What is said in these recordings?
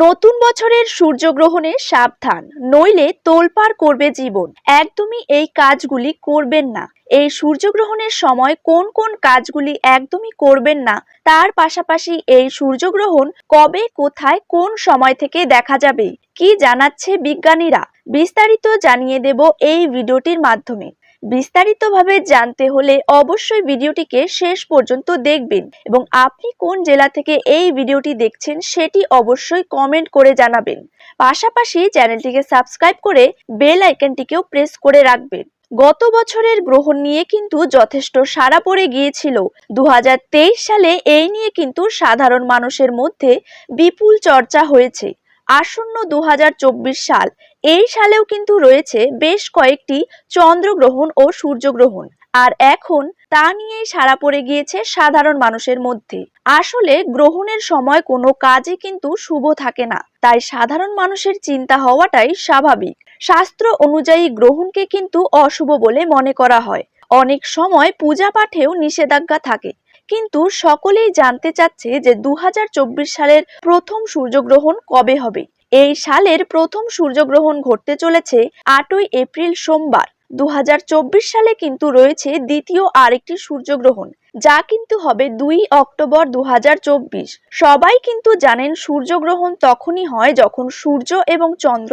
নতুন বছরের সূর্যগ্রহণে সাবধান, নইলে তোলপাড় করবে জীবন। একদমই এই কাজগুলি করবেন না। এই সূর্যগ্রহণের সময় কোন কোন কাজগুলি একদমই করবেন না, তার পাশাপাশি এই সূর্যগ্রহণ কবে, কোথায়, কোন সময় থেকে দেখা যাবে, কি জানাচ্ছে বিজ্ঞানীরা, বিস্তারিত জানিয়ে দেব এই ভিডিওটির মাধ্যমে। বিস্তারিতভাবে জানতে হলে অবশ্যই ভিডিওটিকে শেষ পর্যন্ত দেখবেন। এবং আপনি কোন জেলা থেকে এই ভিডিওটি দেখছেন সেটি অবশ্যই কমেন্ট করে জানাবেন। পাশাপাশি চ্যানেলটিকে সাবস্ক্রাইব করে বেল আইকনটিকেও প্রেস করে রাখবেন। গত বছরের গ্রহণ নিয়ে কিন্তু যথেষ্ট সাড়া পড়ে গিয়েছিল। দু হাজার তেইশ সালে এই নিয়ে কিন্তু সাধারণ মানুষের মধ্যে বিপুল চর্চা হয়েছে। আসন্ন দু হাজার চব্বিশ সাল এই সালেও কিন্তু রয়েছে বেশ কয়েকটি চন্দ্রগ্রহণ ও সূর্যগ্রহণ। আর এখন তা নিয়েই সাড়া পড়ে গিয়েছে সাধারণ মানুষের মধ্যে। আসলে গ্রহণের সময় কোনো কাজই কিন্তু শুভ থাকে না। তাই সাধারণ মানুষের চিন্তা হওয়াটাই স্বাভাবিক। শাস্ত্র অনুযায়ী গ্রহণকে কিন্তু অশুভ বলে মনে করা হয়। অনেক সময় পূজা পাঠেও নিষেধাজ্ঞা থাকে। কিন্তু সকলেই জানতে চাচ্ছে যে দু হাজার চব্বিশ সালের প্রথম সূর্যগ্রহণ কবে হবে। এই সালের প্রথম সূর্যগ্রহণ ঘটতে চলেছে আটই এপ্রিল সোমবার। দু হাজার চব্বিশ সালে কিন্তু রয়েছে দ্বিতীয় আরেকটি সূর্যগ্রহণ, যা কিন্তু হবে দুই অক্টোবর দু হাজার চব্বিশ। সবাই কিন্তু জানেন সূর্যগ্রহণ তখনই হয় যখন সূর্য এবং চন্দ্র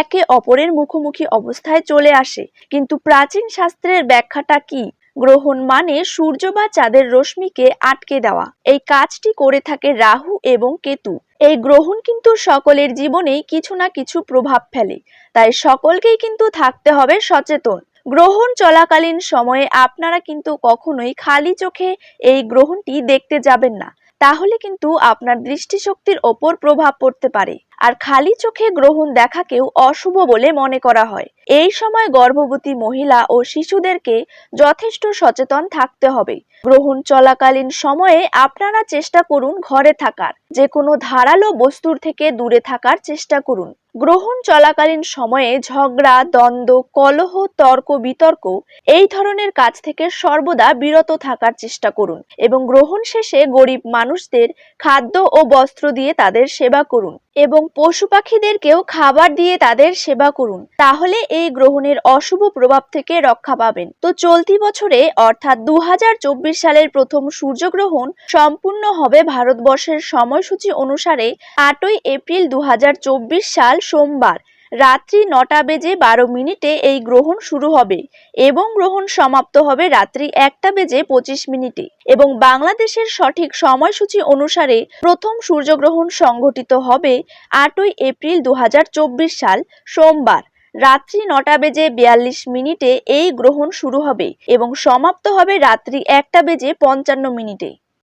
একে অপরের মুখোমুখি অবস্থায় চলে আসে। কিন্তু প্রাচীন শাস্ত্রের ব্যাখ্যাটা কি? গ্রহণ মানে সূর্য বা চাঁদের রশ্মিকে আটকে দেওয়া। এই কাজটি করে থাকে রাহু এবং কেতু। এই গ্রহণ কিন্তু সকলের জীবনে কিছু না কিছু প্রভাব ফেলে। তাই সকলকেই কিন্তু থাকতে হবে সচেতন। গ্রহণ চলাকালীন সময়ে আপনারা কিন্তু কখনোই খালি চোখে এই গ্রহণটি দেখতে যাবেন না। তাহলে কিন্তু আপনার দৃষ্টিশক্তির ওপর প্রভাব পড়তে পারে। আর খালি চোখে গ্রহণ দেখাকেও অশুভ বলে মনে করা হয়। এই সময় গর্ভবতী মহিলা ও শিশুদেরকে যথেষ্ট সচেতন থাকতে হবে। গ্রহণ চলাকালীন সময়ে আপনারা চেষ্টা করুন ঘরে থাকার। যে কোনো ধারালো বস্তুর থেকে দূরে থাকার চেষ্টা করুন। গ্রহণ চলাকালীন সময়ে ঝগড়া, দ্বন্দ্ব, কলহ, তর্ক, বিতর্ক এই ধরনের কাজ থেকে সর্বদা বিরত থাকার চেষ্টা করুন এবং গ্রহণ শেষে গরিব মানুষদের খাদ্য ও বস্ত্র দিয়ে তাদের সেবা করুন এবং পশু পাখিদেরকেও খাবার দিয়ে তাদের সেবা করুন। তাহলে এই গ্রহণের অশুভ প্রভাব থেকে রক্ষা পাবেন। তো চলতি বছরে, অর্থাৎ দু হাজার চব্বিশ সালের প্রথম সূর্যগ্রহণ সম্পূর্ণ হবে ভারতবর্ষের সময়সূচি অনুসারে আটই এপ্রিল দুহাজার চব্বিশ সাল সোমবার রাত্রি নটা বেজে বারো মিনিটে এই গ্রহণ শুরু হবে এবং গ্রহণ সমাপ্ত হবে রাত্রি একটা বেজে পঁচিশ মিনিটে এবং বাংলাদেশের সঠিক সময়সূচি অনুসারে প্রথম সূর্যগ্রহণ সংঘটিত হবে আটই এপ্রিল দু হাজার চব্বিশ সাল সোমবার রাত্রি নটা বেজে বিয়াল্লিশ মিনিটে এই গ্রহণ শুরু হবে এবং সমাপ্ত হবে রাত্রি একটা বেজে পঞ্চান্ন মিনিটে।